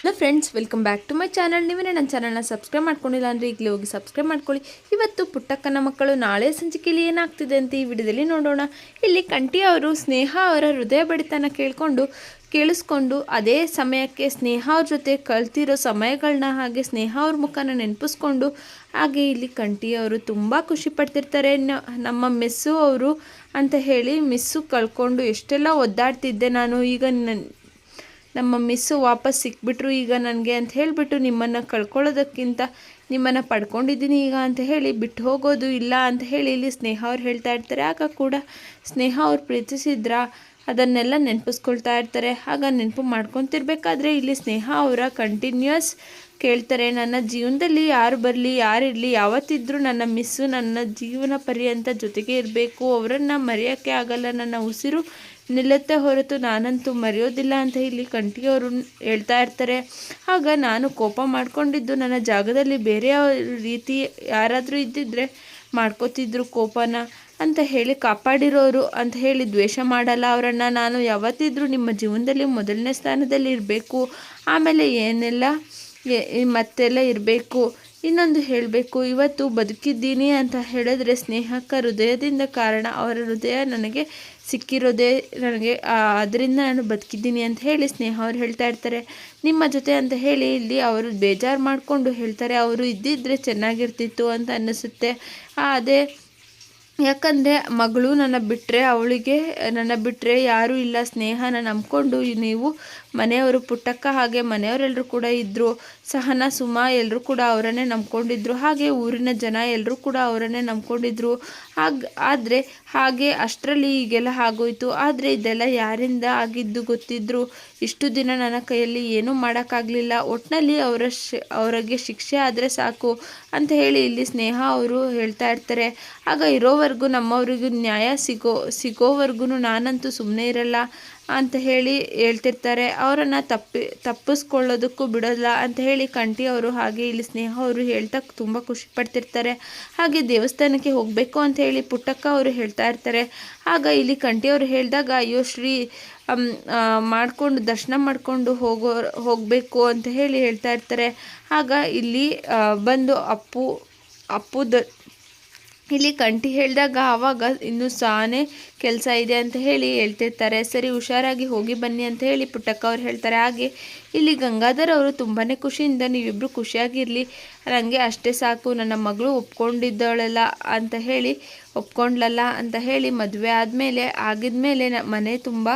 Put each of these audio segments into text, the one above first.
Hello friends welcome back to my channel ನೀವೇ ನನ್ನ ಚಾನಲ್ನ ಸಬ್ಸ್ಕ್ರೈಬ್ ಮಾಡ್ಕೊಂಡಿಲ್ಲ ಅಂದರೆ ಈಗಲೇ ಹೋಗಿ ಸಬ್ಸ್ಕ್ರೈಬ್ ಮಾಡ್ಕೊಳ್ಳಿ. ಇವತ್ತು ಪುಟ್ಟಕ್ಕನ ಮಕ್ಕಳು ನಾಳೆ ಸಂಚಿಕೆಯಲ್ಲಿ ಏನಾಗ್ತಿದೆ ಅಂತ ಈ ವಿಡಿಯೋದಲ್ಲಿ ನೋಡೋಣ. ಇಲ್ಲಿ ಕಂಠಿ ಅವರು, ಸ್ನೇಹ ಅವರ ಹೃದಯ ಬಡಿತನ ಕೇಳಿಕೊಂಡು, ಕೇಳಿಸ್ಕೊಂಡು ಅದೇ ಸಮಯಕ್ಕೆ ಸ್ನೇಹ ಅವ್ರ ಜೊತೆ ಕಲ್ತಿರೋ ಸಮಯಗಳನ್ನ ಹಾಗೆ ಸ್ನೇಹ ಅವ್ರ ಮುಖನ ನೆನಪಿಸ್ಕೊಂಡು ಹಾಗೆ ಇಲ್ಲಿ ಕಂಠಿಯವರು ತುಂಬ ಖುಷಿ ಪಡ್ತಿರ್ತಾರೆ. ನಮ್ಮ ಮೆಸ್ಸು ಅವರು ಅಂತ ಹೇಳಿ ಮಿಸ್ಸು ಕಳ್ಕೊಂಡು ಎಷ್ಟೆಲ್ಲ ಒದ್ದಾಡ್ತಿದ್ದೆ ನಾನು. ಈಗ ನನ್ನ ನಮ್ಮ ಮಿಸ್ಸು ವಾಪಸ್ ಸಿಕ್ಬಿಟ್ರು ಈಗ ನನಗೆ ಅಂತ ಹೇಳಿಬಿಟ್ಟು ನಿಮ್ಮನ್ನು ಕಳ್ಕೊಳ್ಳೋದಕ್ಕಿಂತ ನಿಮ್ಮನ್ನು ಪಡ್ಕೊಂಡಿದ್ದೀನಿ ಈಗ ಅಂತ ಹೇಳಿ ಬಿಟ್ಟು ಹೋಗೋದು ಇಲ್ಲ ಅಂತ ಹೇಳಿ ಇಲ್ಲಿ ಸ್ನೇಹ ಅವ್ರು ಹೇಳ್ತಾ ಇರ್ತಾರೆ. ಆಗ ಕೂಡ ಸ್ನೇಹ ಅವ್ರು ಪ್ರೀತಿಸಿದ್ರ? ಅದನ್ನೆಲ್ಲ ನೆನಪಿಸ್ಕೊಳ್ತಾ ಇರ್ತಾರೆ. ಆಗ ನೆನಪು ಮಾಡ್ಕೊತಿರ್ಬೇಕಾದ್ರೆ ಇಲ್ಲಿ ಸ್ನೇಹ ಅವರ ಕಂಟಿನ್ಯೂಸ್ ಕೇಳ್ತಾರೆ. ನನ್ನ ಜೀವನದಲ್ಲಿ ಯಾರು ಬರಲಿ ಯಾರಿರಲಿ ಯಾವತ್ತಿದ್ರೂ ನನ್ನ ಮಿಸ್ಸು ನನ್ನ ಜೀವನ ಪರ್ಯಂತ ಜೊತೆಗೆ ಇರಬೇಕು. ಅವರನ್ನು ಮರೆಯೋಕ್ಕೆ ಆಗಲ್ಲ. ನನ್ನ ಉಸಿರು ನಿಲ್ಲತ್ತೆ ಹೊರತು ನಾನಂತೂ ಮರೆಯೋದಿಲ್ಲ ಅಂತ ಇಲ್ಲಿ ಕಂಠಿಯವರು ಹೇಳ್ತಾ ಇರ್ತಾರೆ. ಆಗ ನಾನು ಕೋಪ ಮಾಡ್ಕೊಂಡಿದ್ದು ನನ್ನ ಜಾಗದಲ್ಲಿ ಬೇರೆ ರೀತಿ ಯಾರಾದರೂ ಇದ್ದಿದ್ರೆ ಮಾಡ್ಕೋತಿದ್ರು ಕೋಪನ ಅಂತ ಹೇಳಿ ಕಾಪಾಡಿರೋರು ಅಂತ ಹೇಳಿ ದ್ವೇಷ ಮಾಡಲ್ಲ ಅವರನ್ನು. ನಾನು ಯಾವತ್ತಿದ್ರೂ ನಿಮ್ಮ ಜೀವನದಲ್ಲಿ ಮೊದಲನೇ ಸ್ಥಾನದಲ್ಲಿ ಇರಬೇಕು. ಆಮೇಲೆ ಏನೆಲ್ಲ ಮತ್ತೆಲ್ಲ ಇರಬೇಕು. ಇನ್ನೊಂದು ಹೇಳಬೇಕು, ಇವತ್ತು ಬದುಕಿದ್ದೀನಿ ಅಂತ ಹೇಳಿದ್ರೆ ಸ್ನೇಹಕ್ಕ ಹೃದಯದಿಂದ ಕಾರಣ ಅವರ ಹೃದಯ ನನಗೆ ಸಿಕ್ಕಿರೋದೇ ನನಗೆ ಅದರಿಂದ ನಾನು ಬದುಕಿದ್ದೀನಿ ಅಂತ ಹೇಳಿ ಸ್ನೇಹ ಅವ್ರು ಹೇಳ್ತಾ ಇರ್ತಾರೆ. ನಿಮ್ಮ ಜೊತೆ ಅಂತ ಹೇಳಿ ಇಲ್ಲಿ ಅವರು ಬೇಜಾರು ಮಾಡಿಕೊಂಡು ಹೇಳ್ತಾರೆ, ಅವರು ಇದ್ದಿದ್ರೆ ಚೆನ್ನಾಗಿರ್ತಿತ್ತು ಅಂತ ಅನ್ನಿಸುತ್ತೆ. ಅದೇ, ಯಾಕಂದರೆ ಮಗಳು ನನ್ನ ಬಿಟ್ಟರೆ ಅವಳಿಗೆ ನನ್ನ ಬಿಟ್ಟರೆ ಯಾರೂ ಇಲ್ಲ, ಸ್ನೇಹನ ನಂಬ್ಕೊಂಡು ನೀವು ಮನೆಯವರು ಪುಟ್ಟಕ್ಕ ಹಾಗೆ ಮನೆಯವರೆಲ್ಲರೂ ಕೂಡ ಇದ್ದರು ಸಹನ, ಸುಮ ಎಲ್ಲರೂ ಕೂಡ ಅವರನ್ನೇ ನಂಬ್ಕೊಂಡಿದ್ರು. ಹಾಗೆ ಊರಿನ ಜನ ಎಲ್ಲರೂ ಕೂಡ ಅವರನ್ನೇ ನಂಬ್ಕೊಂಡಿದ್ರು. ಹಾಗೆ, ಆದರೆ ಹಾಗೆ ಅಷ್ಟರಲ್ಲಿ ಈಗೆಲ್ಲ ಆಗೋಯ್ತು. ಆದರೆ ಇದೆಲ್ಲ ಯಾರಿಂದ ಆಗಿದ್ದು ಗೊತ್ತಿದ್ರು? ಇಷ್ಟು ದಿನ ನನ್ನ ಕೈಯಲ್ಲಿ ಏನೂ ಮಾಡೋಕ್ಕಾಗಲಿಲ್ಲ. ಒಟ್ಟಿನಲ್ಲಿ ಅವರ ಅವರಿಗೆ ಶಿಕ್ಷೆ ಆದರೆ ಸಾಕು ಅಂತ ಹೇಳಿ ಇಲ್ಲಿ ಸ್ನೇಹ ಅವರು ಹೇಳ್ತಾ ಇರ್ತಾರೆ. ಆಗ ಇರೋವರೆಗೂ ನಮ್ಮವ್ರಿಗೂ ನ್ಯಾಯ ಸಿಗೋ ಸಿಗೋವರೆಗೂ ನಾನಂತೂ ಸುಮ್ಮನೆ ಇರಲ್ಲ. ಅಂತ ಹೇಳಿ ಹೇಳ್ತಿರ್ತಾರೆ. ಅವರನ್ನು ತಪ್ಪಿ, ತಪ್ಪಿಸ್ಕೊಳ್ಳೋದಕ್ಕೂ ಬಿಡೋಲ್ಲ ಅಂತ ಹೇಳಿ ಕಂಠಿ ಅವರು ಹಾಗೆ ಇಲ್ಲಿ ಸ್ನೇಹ ಅವರು ಹೇಳ್ತಾ ತುಂಬ ಖುಷಿ ಪಡ್ತಿರ್ತಾರೆ. ಹಾಗೆ ದೇವಸ್ಥಾನಕ್ಕೆ ಹೋಗಬೇಕು ಅಂತ ಹೇಳಿ ಪುಟ್ಟಕ್ಕ ಅವರು ಹೇಳ್ತಾ ಇರ್ತಾರೆ. ಆಗ ಇಲ್ಲಿ ಕಂಠಿ ಅವರು ಹೇಳಿದಾಗ, ಅಯ್ಯೋ ಶ್ರೀ ಮಾಡಿಕೊಂಡು, ದರ್ಶನ ಮಾಡಿಕೊಂಡು ಹೋಗೋ, ಹೋಗಬೇಕು ಅಂತ ಹೇಳಿ ಹೇಳ್ತಾ ಇರ್ತಾರೆ. ಆಗ ಇಲ್ಲಿ ಬಂದು ಅಪ್ಪು ಅಪ್ಪು ದ ಇಲ್ಲಿ ಕಂಠಿ ಹೇಳಿದಾಗ ಆವಾಗ ಇನ್ನು ಸಾನೆ ಕೆಲಸ ಇದೆ ಅಂತ ಹೇಳಿ ಹೇಳ್ತಿರ್ತಾರೆ. ಸರಿ, ಹುಷಾರಾಗಿ ಹೋಗಿ ಬನ್ನಿ ಅಂತ ಹೇಳಿ ಪುಟ್ಟಕ್ಕ ಅವ್ರು ಹೇಳ್ತಾರೆ. ಹಾಗೆ ಇಲ್ಲಿ ಗಂಗಾಧರ್ ಅವರು ತುಂಬಾ ಖುಷಿಯಿಂದ ನೀವಿಬ್ಬರು ಖುಷಿಯಾಗಿರಲಿ. ನನಗೆ ಅಷ್ಟೇ ಸಾಕು. ನನ್ನ ಮಗಳು ಒಪ್ಕೊಂಡಿದ್ದವಳಲ್ಲ ಅಂತ ಹೇಳಿ ಒಪ್ಕೊಂಡ್ಲಲ್ಲ ಅಂತ ಹೇಳಿ ಮದುವೆ ಆದಮೇಲೆ ಆಗಿದ್ಮೇಲೆ ಮನೆ ತುಂಬ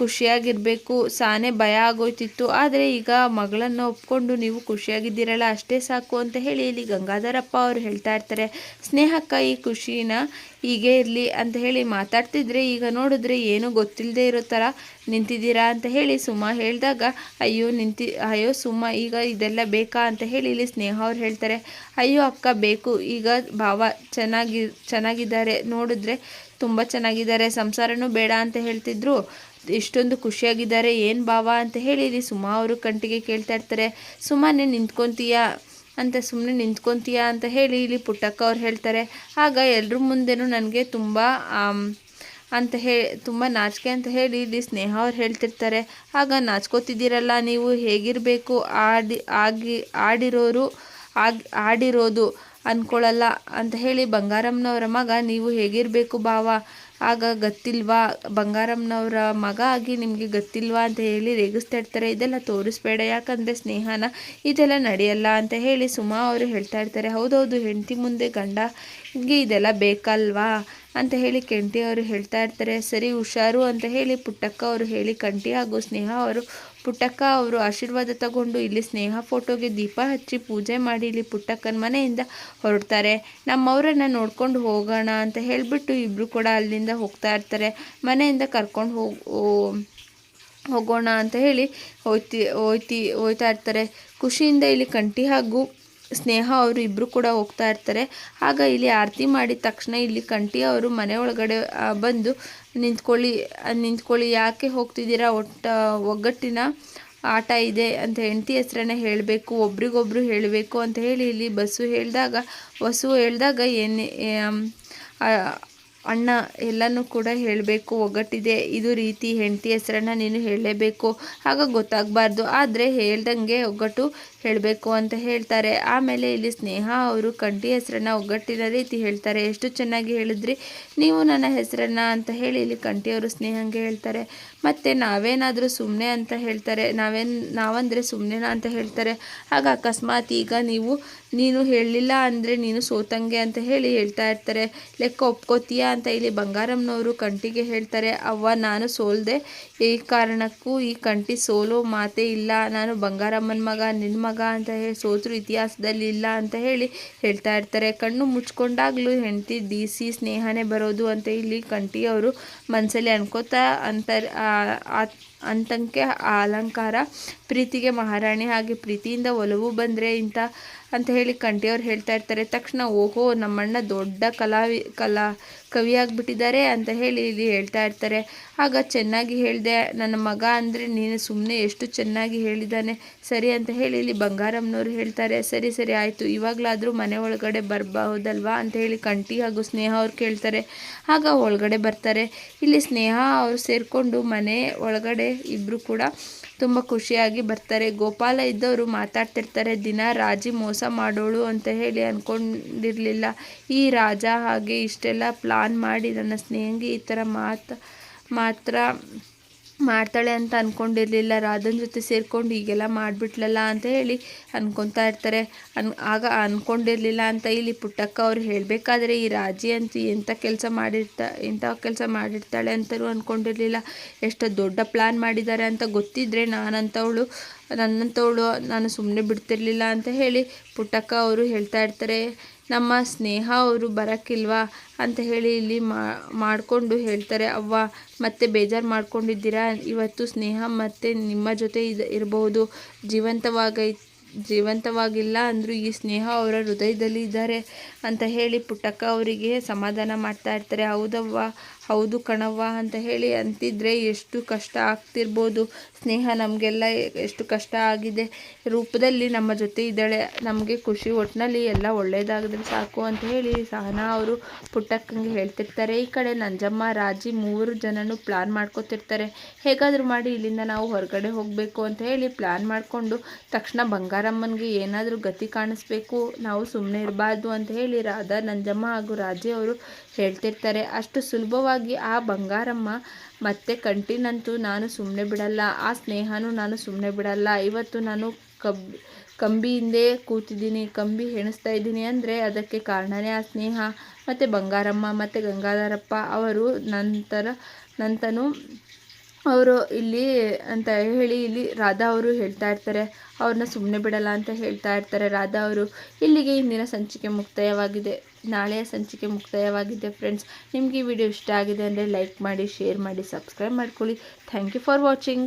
ಖುಷಿಯಾಗಿರಬೇಕು. ಸಾನೆ ಭಯ ಆಗೋಯ್ತಿತ್ತು. ಆದರೆ ಈಗ ಮಗಳನ್ನು ಒಪ್ಕೊಂಡು ನೀವು ಖುಷಿಯಾಗಿದ್ದೀರಲ್ಲ, ಅಷ್ಟೇ ಸಾಕು ಅಂತ ಹೇಳಿ ಇಲ್ಲಿ ಗಂಗಾಧರಪ್ಪ ಅವರು ಹೇಳ್ತಾ ಇರ್ತಾರೆ. ಸ್ನೇಹಕ್ಕ, ಈ ಖುಷಿನ ಹೀಗೆ ಇರಲಿ ಅಂತ ಹೇಳಿ ಮಾತಾಡ್ತಿದ್ರೆ, ಈಗ ನೋಡಿದ್ರೆ ಏನೂ ಗೊತ್ತಿಲ್ಲದೆ ಇರೋ ಥರ ನಿಂತಿದ್ದೀರಾ ಅಂತ ಹೇಳಿ ಸುಮಾ ಹೇಳಿದಾಗ ಅಯ್ಯೋ, ನಿಂತಿ, ಅಯ್ಯೋ, ಸುಮ್ಮ, ಈಗ ಇದೆಲ್ಲ ಬೇಕಾ ಅಂತ ಹೇಳಿ ಇಲ್ಲಿ ಸ್ನೇಹ ಅವ್ರು ಹೇಳ್ತಾರೆ. ಅಯ್ಯೋ, ಅಕ್ಕ ಬೇಕು. ಈಗ ಭಾವ ಚೆನ್ನಾಗಿ, ಚೆನ್ನಾಗಿದ್ದಾರೆ. ನೋಡಿದ್ರೆ ತುಂಬ ಚೆನ್ನಾಗಿದ್ದಾರೆ. ಸಂಸಾರನೂ ಬೇಡ ಅಂತ ಹೇಳ್ತಿದ್ರು. ಇಷ್ಟೊಂದು ಖುಷಿಯಾಗಿದ್ದಾರೆ. ಏನು ಭಾವ ಅಂತ ಹೇಳಿ ಇಲ್ಲಿ ಸುಮಾ ಅವರು ಕಂಟಿಗೆ ಕೇಳ್ತಾ ಇರ್ತಾರೆ. ಸುಮ್ಮನೆ ನಿಂತ್ಕೊತೀಯಾ? ಅಂತ ಸುಮ್ಮನೆ ನಿಂತ್ಕೊತೀಯಾ ಅಂತ ಹೇಳಿ ಇಲ್ಲಿ ಪುಟ್ಟಕ್ಕ ಅವ್ರು ಹೇಳ್ತಾರೆ. ಆಗ ಎಲ್ರ ಮುಂದೆನೂ ನನಗೆ ತುಂಬ ಅಂತ ಹೇಳಿ ತುಂಬ ನಾಚಿಕೆ ಅಂತ ಹೇಳಿ ಇಲ್ಲಿ ಸ್ನೇಹ ಅವ್ರು ಹೇಳ್ತಿರ್ತಾರೆ. ಆಗ ನಾಚ್ಕೋತಿದ್ದೀರಲ್ಲ, ನೀವು ಹೇಗಿರಬೇಕು? ಆಡಿ, ಆಗಿ, ಆಡಿರೋರು, ಆಗಿ, ಆಡಿರೋದು ಅಂದ್ಕೊಳ್ಳಲ್ಲ ಅಂತ ಹೇಳಿ ಬಂಗಾರಮ್ಮನವರ ಮಗ, ನೀವು ಹೇಗಿರಬೇಕು ಭಾವ? ಆಗ ಗೊತ್ತಿಲ್ವಾ? ಬಂಗಾರಮ್ಮನವರ ಮಗ ಆಗಿ ನಿಮಗೆ ಗೊತ್ತಿಲ್ವಾ? ಅಂತ ಹೇಳಿ ರೇಗಿಸ್ತಾ ಇರ್ತಾರೆ. ಇದೆಲ್ಲ ತೋರಿಸ್ಬೇಡ, ಯಾಕಂದರೆ ಸ್ನೇಹನ ಇದೆಲ್ಲ ನಡೆಯಲ್ಲ ಅಂತ ಹೇಳಿ ಸುಮಾ ಅವರು ಹೇಳ್ತಾ ಇರ್ತಾರೆ. ಹೌದೌದು, ಹೆಂಡತಿ ಮುಂದೆ ಗಂಡ ಹಿಂಗೆ ಇದೆಲ್ಲ ಬೇಕಲ್ವಾ? ಅಂತ ಹೇಳಿ ಕೆಂಟಿ ಅವರು ಹೇಳ್ತಾ ಇರ್ತಾರೆ. ಸರಿ, ಹುಷಾರು ಅಂತ ಹೇಳಿ ಪುಟ್ಟಕ್ಕ ಅವರು ಹೇಳಿ, ಕಂಟಿ ಹಾಗೂ ಸ್ನೇಹ ಅವರು, ಪುಟ್ಟಕ್ಕ ಅವರು ಆಶೀರ್ವಾದ ತಗೊಂಡು ಇಲ್ಲಿ ಸ್ನೇಹ ಫೋಟೋಗೆ ದೀಪ ಹಚ್ಚಿ ಪೂಜೆ ಮಾಡಿ ಇಲ್ಲಿ ಪುಟ್ಟಕ್ಕನ ಮನೆಯಿಂದ ಹೊರಡ್ತಾರೆ. ನಮ್ಮವರನ್ನು ನೋಡ್ಕೊಂಡು ಹೋಗೋಣ ಅಂತ ಹೇಳಿಬಿಟ್ಟು ಇಬ್ಬರು ಕೂಡ ಅಲ್ಲಿಂದ ಹೋಗ್ತಾ ಇರ್ತಾರೆ. ಮನೆಯಿಂದ ಕರ್ಕೊಂಡು ಹೋಗಿ ಹೋಗೋಣ ಅಂತ ಹೇಳಿ ಹೋಯ್ತಿ ಹೋಯ್ತಿ, ಹೋಯ್ತಾ ಇರ್ತಾರೆ. ಖುಷಿಯಿಂದ ಇಲ್ಲಿ ಕಂಟಿ ಹಾಗೂ ಸ್ನೇಹ ಅವರು ಇಬ್ಬರು ಕೂಡ ಹೋಗ್ತಾ ಇರ್ತಾರೆ. ಆಗ ಇಲ್ಲಿ ಆರತಿ ಮಾಡಿದ ತಕ್ಷಣ ಇಲ್ಲಿ ಕಂಠಿ ಅವರು ಮನೆ ಒಳಗಡೆ ಬಂದು ನಿಂತ್ಕೊಳ್ಳಿ ನಿಂತ್ಕೊಳ್ಳಿ, ಯಾಕೆ ಹೋಗ್ತಿದ್ದೀರಾ? ಒಟ್ಟ, ಒಗ್ಗಟ್ಟಿನ ಆಟ ಇದೆ ಅಂತ ಹೆಂಡತಿ ಹೆಸ್ರನ್ನೇ ಹೇಳಬೇಕು, ಒಬ್ರಿಗೊಬ್ರು ಹೇಳಬೇಕು ಅಂತ ಹೇಳಿ ಇಲ್ಲಿ ಬಸ್ಸು ಹೇಳಿದಾಗ ಬಸ್ಸು ಹೇಳಿದಾಗ ಏನೇ ಅಣ್ಣ ಎಲ್ಲನೂ ಕೂಡ ಹೇಳಬೇಕು, ಒಗ್ಗಟ್ಟಿದೆ, ಇದು ರೀತಿ ಹೆಂಡತಿ ಹೆಸರನ್ನು ನೀನು ಹೇಳಲೇಬೇಕು. ಆಗ ಗೊತ್ತಾಗಬಾರ್ದು. ಆದರೆ ಹೇಳ್ದಂಗೆ ಒಗ್ಗಟ್ಟು ಹೇಳಬೇಕು ಅಂತ ಹೇಳ್ತಾರೆ. ಆಮೇಲೆ ಇಲ್ಲಿ ಸ್ನೇಹ ಅವರು ಕಂಠಿ ಹೆಸರನ್ನ ಒಗ್ಗಟ್ಟಿನ ರೀತಿ ಹೇಳ್ತಾರೆ. ಎಷ್ಟು ಚೆನ್ನಾಗಿ ಹೇಳಿದ್ರಿ. ನೀವು ನನ್ನ ಹೆಸರನ್ನ ಅಂತ ಹೇಳಿ ಇಲ್ಲಿ ಕಂಠಿಯವರು ಸ್ನೇಹಂಗೆ ಹೇಳ್ತಾರೆ. ಮತ್ತು ನಾವೇನಾದರೂ ಸುಮ್ಮನೆ ಅಂತ ಹೇಳ್ತಾರೆ. ನಾವೇನು, ನಾವಂದರೆ ಸುಮ್ಮನೆನಾ ಅಂತ ಹೇಳ್ತಾರೆ. ಆಗ ಅಕಸ್ಮಾತ್ ಈಗ ನೀವು, ನೀನು ಹೇಳಲಿಲ್ಲ ಅಂದರೆ ನೀನು ಸೋತಂಗೆ ಅಂತ ಹೇಳಿ ಹೇಳ್ತಾ ಇರ್ತಾರೆ. ಲೆಕ್ಕ ಒಪ್ಕೋತೀಯಾ ಅಂತ ಇಲ್ಲಿ ಬಂಗಾರಮ್ಮನವರು ಕಂಠಿಗೆ ಹೇಳ್ತಾರೆ. ಅವ್ವ, ನಾನು ಸೋಲ್ದೆ. ಈ ಕಾರಣಕ್ಕೂ ಈ ಕಂಠಿ ಸೋಲೋ ಮಾತೇ ಇಲ್ಲ. ನಾನು ಬಂಗಾರಮ್ಮನ ಮಗ ನಿನ್ನ ಅಂತ ಹೇಳಿ, ಸೋತರು ಇತಿಹಾಸದಲ್ಲಿ ಇಲ್ಲ ಅಂತ ಹೇಳಿ ಹೇಳ್ತಾ ಇರ್ತಾರೆ. ಕಣ್ಣು ಮುಚ್ಕೊಂಡಾಗಲೂ ಹೆಂಡತಿ ಡಿ ಸಿ ಸ್ನೇಹನೇ ಬರೋದು ಅಂತ ಇಲ್ಲಿ ಕಂಠಿ ಅವರು ಮನಸ್ಸಲ್ಲಿ ಅನ್ಕೋತಾ ಅಂತಾರೆ. ಅಂತಂಕೆ ಅಲಂಕಾರ ಪ್ರೀತಿಗೆ ಮಹಾರಾಣಿ ಹಾಗೆ ಪ್ರೀತಿಯಿಂದ ಒಲವು ಬಂದರೆ ಇಂಥ ಅಂತ ಹೇಳಿ ಕಂಠಿಯವ್ರು ಹೇಳ್ತಾ ಇರ್ತಾರೆ. ತಕ್ಷಣ ಓಹೋ, ನಮ್ಮಣ್ಣ ದೊಡ್ಡ ಕಲಾವಿ ಕಲಾ ಕವಿಯಾಗಿಬಿಟ್ಟಿದ್ದಾರೆ ಅಂತ ಹೇಳಿ ಇಲ್ಲಿ ಹೇಳ್ತಾ ಇರ್ತಾರೆ. ಆಗ ಚೆನ್ನಾಗಿ ಹೇಳಿದೆ, ನನ್ನ ಮಗ ಅಂದರೆ ನೀನು ಸುಮ್ಮನೆ ಎಷ್ಟು ಚೆನ್ನಾಗಿ ಹೇಳಿದ್ದಾನೆ ಸರಿ ಅಂತ ಹೇಳಿ ಇಲ್ಲಿ ಬಂಗಾರಮ್ಮನವರು ಹೇಳ್ತಾರೆ. ಸರಿ ಸರಿ, ಆಯಿತು. ಇವಾಗಲಾದರೂ ಮನೆ ಒಳಗಡೆ ಬರಬಹುದಲ್ವಾ ಅಂತ ಹೇಳಿ ಕಂಠಿ ಹಾಗೂ ಸ್ನೇಹ ಅವ್ರು ಕೇಳ್ತಾರೆ. ಆಗ ಒಳಗಡೆ ಬರ್ತಾರೆ. ಇಲ್ಲಿ ಸ್ನೇಹ ಅವರು ಸೇರಿಕೊಂಡು ಮನೆ ಒಳಗಡೆ ಇಬ್ಬರು ಕೂಡ ತುಂಬ ಖುಷಿಯಾಗಿ ಬರ್ತಾರೆ. ಗೋಪಾಲ ಇದ್ದವರು ಮಾತಾಡ್ತಿರ್ತಾರೆ, ದಿನ ರಾಜಿ ಮೋಸ ಮಾಡೋಳು ಅಂತ ಹೇಳಿ ಅಂದ್ಕೊಂಡಿರಲಿಲ್ಲ ಈ ರಾಜ ಹಾಗೆ ಇಷ್ಟೆಲ್ಲ ಪ್ಲಾನ್ ಮಾಡಿ ನನ್ನ ಸ್ನೇಹಿ ಈ ಥರ ಮಾತು, ಮಾತ್ರ ಮಾಡ್ತಾಳೆ ಅಂತ ಅಂದ್ಕೊಂಡಿರಲಿಲ್ಲ ರಾಧನ ಜೊತೆ ಸೇರಿಕೊಂಡು ಈಗೆಲ್ಲ ಮಾಡಿಬಿಟ್ಲಲ್ಲ ಅಂತ ಹೇಳಿ ಅಂದ್ಕೊತಾ ಇರ್ತಾರೆ. ಅನ್, ಆಗ ಅಂದ್ಕೊಂಡಿರಲಿಲ್ಲ ಅಂತ ಇಲ್ಲಿ ಪುಟ್ಟಕ್ಕ ಅವ್ರು ಹೇಳಬೇಕಾದ್ರೆ ಈ ರಾಜಿ ಅಂತ ಎಂಥ ಕೆಲಸ ಮಾಡಿರ್ತಾ ಎಂಥ ಕೆಲಸ ಮಾಡಿರ್ತಾಳೆ ಅಂತಲೂ ಅಂದ್ಕೊಂಡಿರಲಿಲ್ಲ ಎಷ್ಟು ದೊಡ್ಡ ಪ್ಲ್ಯಾನ್ ಮಾಡಿದ್ದಾರೆ ಅಂತ ಗೊತ್ತಿದ್ದರೆ ನಾನಂಥವಳು ನನ್ನಂಥವಳು ನಾನು ಸುಮ್ಮನೆ ಬಿಡ್ತಿರಲಿಲ್ಲ ಅಂತ ಹೇಳಿ ಪುಟ್ಟಕ್ಕ ಅವರು ಹೇಳ್ತಾ ಇರ್ತಾರೆ. ನಮ್ಮ ಸ್ನೇಹ ಅವರು ಬರೋಕ್ಕಿಲ್ವಾ ಅಂತ ಹೇಳಿ ಇಲ್ಲಿ ಮಾಡಿಕೊಂಡು ಹೇಳ್ತಾರೆ, ಅವ್ವ, ಮತ್ತೆ ಬೇಜಾರು ಮಾಡ್ಕೊಂಡಿದ್ದೀರಾ? ಇವತ್ತು ಸ್ನೇಹ ಮತ್ತೆ ನಿಮ್ಮ ಜೊತೆ ಇರಬಹುದು ಜೀವಂತವಾಗೈ ಜೀವಂತವಾಗಿಲ್ಲ ಅಂದರೂ ಈ ಸ್ನೇಹ ಅವರ ಹೃದಯದಲ್ಲಿ ಇದ್ದಾರೆ ಅಂತ ಹೇಳಿ ಪುಟ್ಟಕ್ಕ ಅವರಿಗೆ ಸಮಾಧಾನ ಮಾಡ್ತಾ ಇರ್ತಾರೆ. ಹೌದವ್ವ? ಹೌದು ಕಣವ್ವ ಅಂತ ಹೇಳಿ ಅಂತಿದ್ರೆ ಎಷ್ಟು ಕಷ್ಟ ಆಗ್ತಿರ್ಬೋದು. ಸ್ನೇಹ ನಮಗೆಲ್ಲ ಎಷ್ಟು ಕಷ್ಟ ಆಗಿದೆ. ರೂಪದಲ್ಲಿ ನಮ್ಮ ಜೊತೆ ಇದ್ದಾಳೆ. ನಮಗೆ ಖುಷಿ. ಒಟ್ಟಿನಲ್ಲಿ ಎಲ್ಲ ಒಳ್ಳೆಯದಾಗಿದ್ರೆ ಸಾಕು ಅಂತ ಹೇಳಿ ಸಹನಾ ಅವರು ಪುಟ್ಟಕ್ಕಂಗೆ ಹೇಳ್ತಿರ್ತಾರೆ. ಈ ಕಡೆ ನಂಜಮ್ಮ, ರಾಜಿ ಮೂರು ಜನನು ಪ್ಲಾನ್ ಮಾಡ್ಕೊತಿರ್ತಾರೆ. ಹೇಗಾದರೂ ಮಾಡಿ ಇಲ್ಲಿಂದ ನಾವು ಹೊರಗಡೆ ಹೋಗಬೇಕು ಅಂತ ಹೇಳಿ ಪ್ಲ್ಯಾನ್ ಮಾಡಿಕೊಂಡು ತಕ್ಷಣ ಬಂಗಾರಮ್ಮನಿಗೆ ಏನಾದರೂ ಗತಿ ಕಾಣಿಸ್ಬೇಕು, ನಾವು ಸುಮ್ಮನೆ ಇರಬಾರ್ದು ಅಂತ ಹೇಳಿ ರಾಧಾ, ನಂಜಮ್ಮ ಹಾಗೂ ರಾಜೇ ಅವರು ಹೇಳ್ತಿರ್ತಾರೆ. ಅಷ್ಟು ಸುಲಭವಾಗಿ ಆ ಬಂಗಾರಮ್ಮ ಮತ್ತೆ ಕಂಟಿನಂತೂ ನಾನು ಸುಮ್ಮನೆ ಬಿಡಲ್ಲ, ಆ ಸ್ನೇಹನೂ ನಾನು ಸುಮ್ಮನೆ ಬಿಡಲ್ಲ. ಇವತ್ತು ನಾನು ಕಬ್ ಕಂಬಿ ಹಿಂದೆ ಕೂತಿದ್ದೀನಿ, ಕಂಬಿ ಹೆಣಿಸ್ತಾ ಇದ್ದೀನಿ ಅಂದರೆ ಅದಕ್ಕೆ ಕಾರಣನೇ ಆ ಸ್ನೇಹ. ಮತ್ತು ಬಂಗಾರಮ್ಮ, ಮತ್ತು ಗಂಗಾಧರಪ್ಪ ಅವರು ನಂತರ, ನಂತನು ಅವರು ಇಲ್ಲಿ ಅಂತ ಹೇಳಿ ಇಲ್ಲಿ ರಾಧಾ ಅವರು ಹೇಳ್ತಾ ಇರ್ತಾರೆ. ಅವ್ರನ್ನ ಸುಮ್ಮನೆ ಬಿಡಲ್ಲ ಅಂತ ಹೇಳ್ತಾ ಇರ್ತಾರೆ. ರಾಧಾ ಅವರು, ಇಲ್ಲಿಗೆ ಇಂದಿನ ಸಂಚಿಕೆ ಮುಕ್ತಾಯವಾಗಿದೆ. ನಾಳೆಯ ಸಂಚಿಕೆ ಮುಕ್ತಾಯವಾಗಿದೆ ಫ್ರೆಂಡ್ಸ್ ನಿಮಗೆ ಈ ವಿಡಿಯೋ ಇಷ್ಟ ಆಗಿದೆ ಅಂದರೆ ಲೈಕ್ ಮಾಡಿ ಶೇರ್ ಮಾಡಿ ಸಬ್ಸ್ಕ್ರೈಬ್ ಮಾಡ್ಕೊಳ್ಳಿ. Thank you for watching